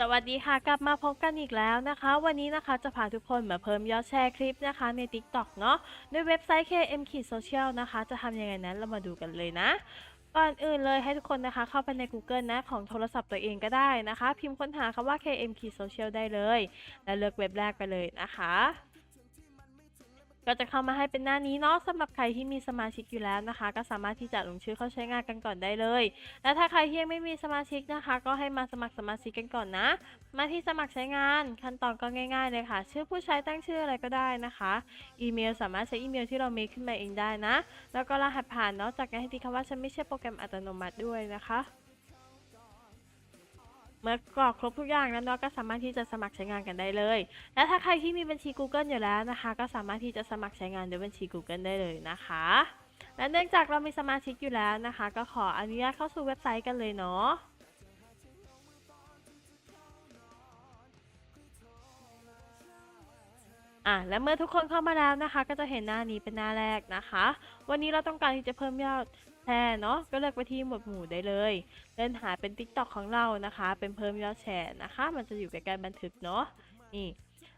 สวัสดีค่ะ กลับมาพบกันอีกแล้วนะคะ วันนี้นะคะจะพาทุกคนมาเพิ่มยอดแชร์คลิปนะคะใน TikTok เนาะด้วยเว็บไซต์ KM Social นะคะ จะทำยังไงนั้นเรามาดูกันเลยนะก่อนอื่นเลยให้ทุกคนนะคะเข้าไปใน Google นะของโทรศัพท์ตัวเองก็ได้นะคะ พิมพ์ค้นหาคำว่า KM Social ได้เลย แล้วเลือกเว็บแรกไปเลยนะคะ ก็จะเข้ามาให้เป็นหน้านี้เนาะสำหรับใครที่มีสมาชิกอยู่แล้วนะคะ ก็สามารถที่จะลงชื่อเข้าใช้งานกันก่อนได้เลย และถ้าใครที่ยังไม่มีสมาชิกนะคะ ก็ให้มาสมัครสมาชิกกันก่อนนะ มาที่สมัครใช้งานขั้นตอนก็ง่ายๆเลยค่ะ ชื่อผู้ใช้ตั้งชื่ออะไรก็ได้นะคะอีเมลสามารถใช้อีเมลที่เรามคขึ้นมาเองได้นะ แล้วก็รหัสผ่านเนาะจากนั้นให้ติ๊กคำว่าฉันไม่ใช่โปรแกรมอัตโนมัติด้วยนะคะ เมื่อกรอกครบทุกอย่างแล้วเนาะก็สามารถที่จะสมัครใช้งานกันได้เลย และถ้าใครที่มีบัญชี Google อยู่แล้วนะคะ ก็สามารถที่จะสมัครใช้งานด้วยบัญชี Google ได้เลยนะคะ และเนื่องจากเรามีสมาชิกอยู่แล้วนะคะ ก็ขออนุญาตเข้าสู่เว็บไซต์กันเลยเนาะอะและเมื่อทุกคนเข้ามาแล้วนะคะ ก็จะเห็นหน้านี้เป็นหน้าแรกนะคะ วันนี้เราต้องการที่จะเพิ่มยอด ชร์เนาะก็เลือกไปที่หมวดหมู่ได้เลยเลื่อนหาเป็น TikTok ของเรานะคะ เป็นเพิ่มยอดแชร์นะคะ มันจะอยู่ใกล้ๆบันทึกเนาะนี่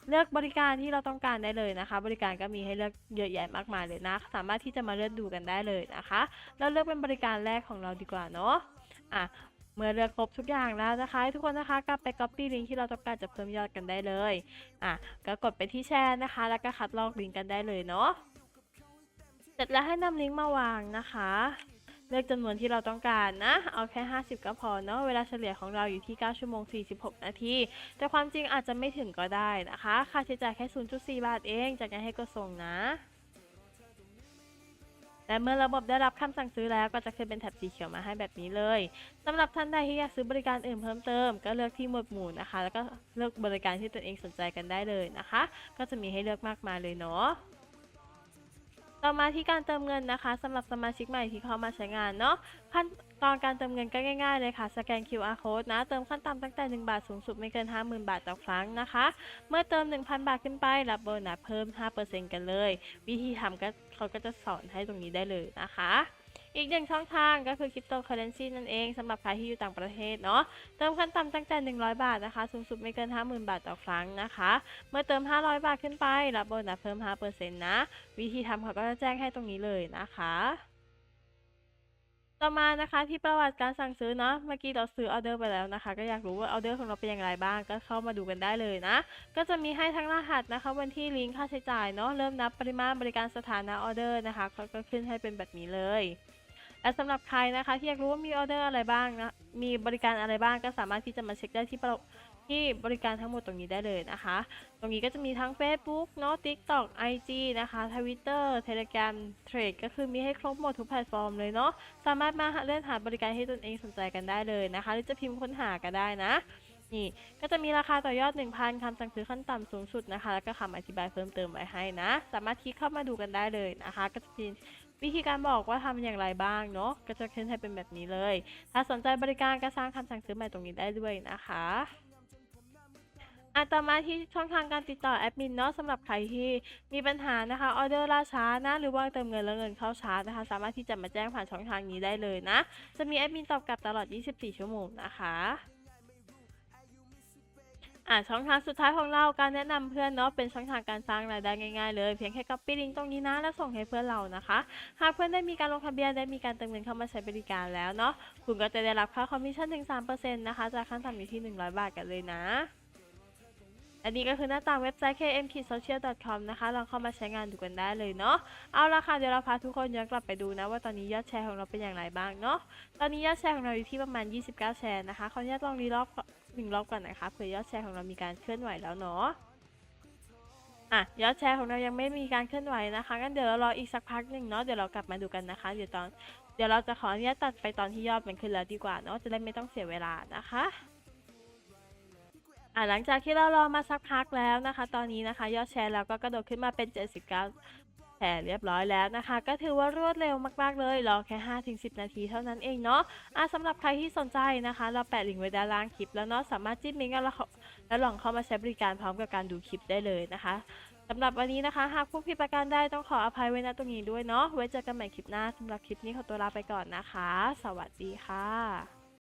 เลือกบริการที่เราต้องการได้เลยนะคะ บริการก็มีให้เลือกเยอะแยะมากมายเลยนะ สามารถที่จะมาเลือกดูกันได้เลยนะคะแล้วเลือกเป็นบริการแรกของเราดีกว่าเนาะอะเมื่อเลือกครบทุกอย่างแล้วนะคะ ทุกคนนะคะกลับไป copy ลิงก์ที่เราต้องการจะเพิ่มยอดกันได้เลยอะก็กดไปที่แชร์นะคะ แล้วก็คัดลอกลิงก์กันได้เลยเนาะเสร็จแล้วให้นำลิงก์มาวางนะคะ เลือกจำนวนที่เราต้องการนะ เอาแค่ 50 ก็พอเนาะ เวลาเฉลี่ยของเราอยู่ที่ 9 ชั่วโมง 46 นาที แต่ความจริงอาจจะไม่ถึงก็ได้นะคะ ค่าใช้จ่ายแค่ 0.4 บาทเอง จากนั้นให้กดส่งนะและเมื่อระบบได้รับคำสั่งซื้อแล้วก็จะขึ้นเป็นแถบสีเขียวมาให้แบบนี้เลยสำหรับท่านใดที่อยากซื้อบริการอื่นเพิ่มเติม ก็เลือกที่หมวดหมู่นะคะ แล้วก็เลือกบริการที่ตนเองสนใจกันได้เลยนะคะ ก็จะมีให้เลือกมากมายเลยเนาะ ต่อมาที่การเติมเงินนะคะสำหรับสมาชิกใหม่ที่เข้ามาใช้งานเนาะขั้นตอนการเติมเงินก็ง่ายๆเลยค่ะ สแกน QR code นะ เติมขั้นต่ำตั้งแต่ 1 บาทสูงสุดไม่เกิน 50,000 บาทต่อครั้งนะคะ เมื่อเติม 1,000 บาทขึ้นไป รับโบนัสเพิ่ม 5%กันเลย วิธีทำก็เขาก็จะสอนให้ตรงนี้ได้เลยนะคะ อีกหนึ่งช่องทางก็คือคริปโตเคอเรนซีนั่นเองสำหรับใครที่อยู่ต่างประเทศเนาะเติมขั้นต่ำตั้งแต่ 100 บาทนะคะ สูงสุดไม่เกิน 50,000 บาทต่อครั้งนะคะ เมื่อเติม 500 บาทขึ้นไป รับโบนัสเพิ่ม 5%นะ วิธีทำเขาก็จะแจ้งให้ตรงนี้เลยนะคะต่อมานะคะที่ประวัติการสั่งซื้อเนาะเมื่อกี้เราซื้อออเดอร์ไปแล้วนะคะ ก็อยากรู้ว่าออเดอร์ของเราเป็นอย่างไรบ้าง ก็เข้ามาดูกันได้เลยนะ ก็จะมีให้ทั้งรหัสนะคะวันที่ลิงก์ค่าใช้จ่ายเนาะเริ่มนับปริมาณบริการสถานะออเดอร์นะคะก็ขึ้นให้เป็นแบบนี้เลย และสำหรับใครนะคะที่อยากรู้ว่ามีออเดอร์อะไรบ้างนะมีบริการอะไรบ้างก็สามารถที่จะมาเช็คได้ที่ประที่บริการทั้งหมดตรงนี้ได้เลยนะคะ ตรงนี้ก็จะมีทั้ง Facebook เนาะ TikTok IG นะคะ Twitter Telegram Trade ก็คือมีให้ครบหมดทุกแพลตฟอร์มเลยเนาะ สามารถมาหาเล่นหาบริการให้ตนเองสนใจกันได้เลยนะคะ หรือจะพิมพ์ค้นหาก็ได้นะ นี่ ก็จะมีราคาต่อยอด 1,000คำสั่งซื้อขั้นต่ำสูงสุดนะคะ แล้วก็คำอธิบายเพิ่มเติมไว้ให้นะ สามารถคลิกเข้ามาดูกันได้เลยนะคะ ก็จะมี วิธีการบอกว่าทำอย่างไรบ้างเนาะก็จะขึ้นให้เป็นแบบนี้เลย ถ้าสนใจบริการก็สร้างคำสั่งซื้อใหม่ตรงนี้ได้ด้วยนะคะอะต่อมาที่ช่องทางการติดต่อแอดมินเนาะสำหรับใครที่มีปัญหานะคะออเดอร์ล่าช้านะหรือว่าเติมเงินแล้วเงินเข้าช้านะคะ สามารถที่จะมาแจ้งผ่านช่องทางนี้ได้เลยนะ จะมีแอดมินตอบกลับตลอด 24 ชั่วโมงนะคะ อะช่องทางสุดท้ายของเราการแนะนำเพื่อนเนาะเป็นช่องทางการสร้างรายได้ง่ายๆเลยเพียงแค่ copy ลิงก์ตรงนี้นะ แล้วส่งให้เพื่อนเรานะคะ หากเพื่อนได้มีการลงทะเบียนได้มีการเติมเงินเข้ามาใช้บริการแล้วเนาะคุณก็จะได้รับค่าคอมมิชชั่นถึง3%นะคะจากขั้นต่ำอยู่ที่ 100 บาทกันเลยนะอันนี้ก็คือหน้าต่างเว็บไซต์ kmkidsocial.com นะคะ ลองเข้ามาใช้งานดูกันได้เลยเนาะ เอาละค่ะ เดี๋ยวเราพาทุกคนย้อนกลับไปดูนะ ว่าตอนนี้ยอดแชร์ของเราเป็นอย่างไรบ้างเนาะ ตอนนี้ยอดแชร์ของเราอยู่ที่ประมาณ 29 แชร์นะคะ ขออนุญาตลองรีรอบ หนึ่งรอบก่อนนะคะเผื่อยอดแชร์ของเรามีการเคลื่อนไหวแล้วเนาะอะยอดแชร์ของเรายังไม่มีการเคลื่อนไหวนะคะงั้นเดี๋ยวเรารออีกสักพักหนึ่งเนาะเดี๋ยวเรากลับมาดูกันนะคะ เดี๋ยวตอนเดี๋ยวเราจะขออนุญาตตัดไปตอนที่ยอดมันขึ้นแล้วดีกว่าเนาะจะได้ไม่ต้องเสียเวลานะคะอะหลังจากที่เรารอมาสักพักแล้วนะคะ ตอนนี้นะคะ ยอดแชร์เราก็กระโดดขึ้นมาเป็น 79 แชร์เรียบร้อยแล้วนะคะ ก็ถือว่ารวดเร็วมากๆเลยรอแค่ 5-10 นาทีเท่านั้นเองเนาะอะสำหรับใครที่สนใจนะคะ เราแปะลิงก์ไว้ด้านล่างคลิปแล้วเนาะสามารถจิ้มลิงก์แล้วแล้วลองเข้ามาใช้บริการพร้อมกับการดูคลิปได้เลยนะคะสำหรับวันนี้นะคะ หากผู้ผิดประการใดต้องขออภัยไว้ณตรงนี้ด้วยเนาะไว้เจอกันใหม่คลิปหน้าสำหรับคลิปนี้ขอตัวลาไปก่อนนะคะ สวัสดีค่ะ